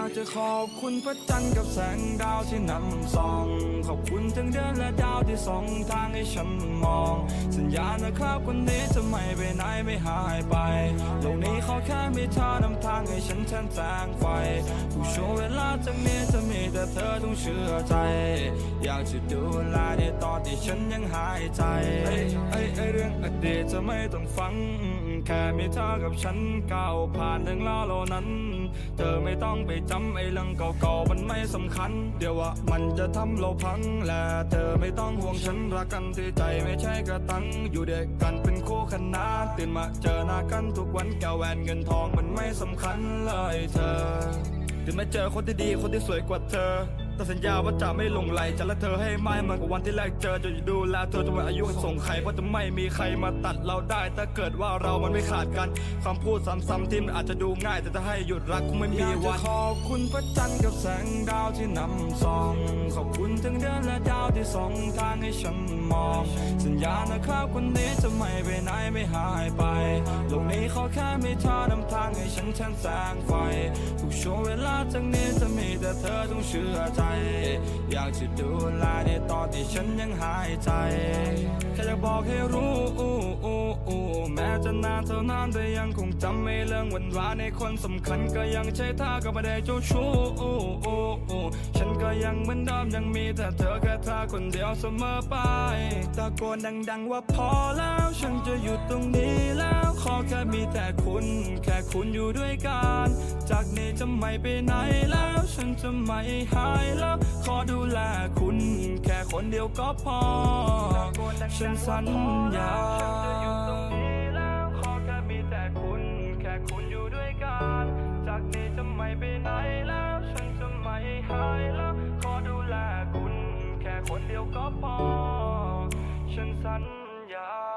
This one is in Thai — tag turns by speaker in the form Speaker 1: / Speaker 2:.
Speaker 1: อยากจะขอบคุณพระจันทร์กับแสงดาวที่นำส่อง ขอบคุณทั้งเดือนและดาวที่ส่องทางให้ฉันมอง สัญญานะครับคนนี้จะไม่ไปไหนไม่หายไปโลกนี้ขอแค่มีเธอนำทางให้ฉันแทนแสงไฟผู้ช่วงเวลาจากนี้จะมีแต่เธอต้องเชื่อใจ อยากจะดูแลในตอนที่ฉันยังหายใจไอ้ไอ้ไอ้เรื่องอดีตจะไม่ต้องฟัง แค่มีเธอกับฉันก้าวผ่านเรื่องราวเหล่านั้น เธอไม่ต้องไปจำไอ้เรื่องเก่าๆมันไม่สำคัญ เดี๋ยวว่ามันจะทำเราพังและเธอไม่ต้องห่วงฉันรักกันที่ใจไม่ใช่กระตัง อยู่เด็กกันเป็นคู่ขนานตื่นมาเจอหน้ากันทุกวันแก้วแหวนเงินทองมันไม่สำคัญเลยเธอถึงแม้เจอคนที่ดีคนที่สวยกว่าเธอ แต่สัญญาว่าจะไม่หลงไหลจะรักเธอให้ไม่เหมือนกับวันที่แรกเจอจะดูแลเธอจนวันอายุส่งใครเพราะจะไม่มีใครมาตัดเราได้ถ้าเกิดว่าเรามันไม่ขาดกันคำพูดซ้ำๆที่มันอาจจะดูง่าย แต่จะให้หยุดรักคงไม่มีวันขอบคุณพระจันทร์กับแสงดาวที่นำส่องขอบคุณทั้งเดือนและดาวที่ส่องทางให้ฉันมอง สัญญานะครับคนนี้จะไม่ไปไหนไม่หายไปโลกนี้ขอแค่มีเธอนำทางให้ฉันแทนแสงไฟทุกช่วงเวลาจากนี้จะมีแต่เธอต้องเชื่อใจอยากจะดูแลในตอนที่ฉันยังหายใจแค่อยากบอกให้รู้แม้จะนานเท่านานแต่ยังคงจำไม่เรื่องวันวานในคนสำคัญก็ยังใช่ท่าก็ไม่ได้เจ้าชู้ฉันก็ยังเหมือนเดิมยังมีแต่เธอแค่เธอคนเดียวเสมอไปตะโกนดัง ๆ ว่าพอแล้วฉันจะอยู่ตรงนี้แล้วขอแค่มีแต่คุณ แค่คุณอยู่ด้วยกัน จากนี้จะไม่ไปไหนแล้ว ฉันจะไม่หายแล้ว ขอดูแลคุณ แค่คนเดียวก็พอ ฉันสัญญาจากนี้จะไม่ไปไหนแล้ว ฉันจะไม่หายแล้ว ขอดูแลคุณ แค่คนเดียวก็พอ ฉันสัญญา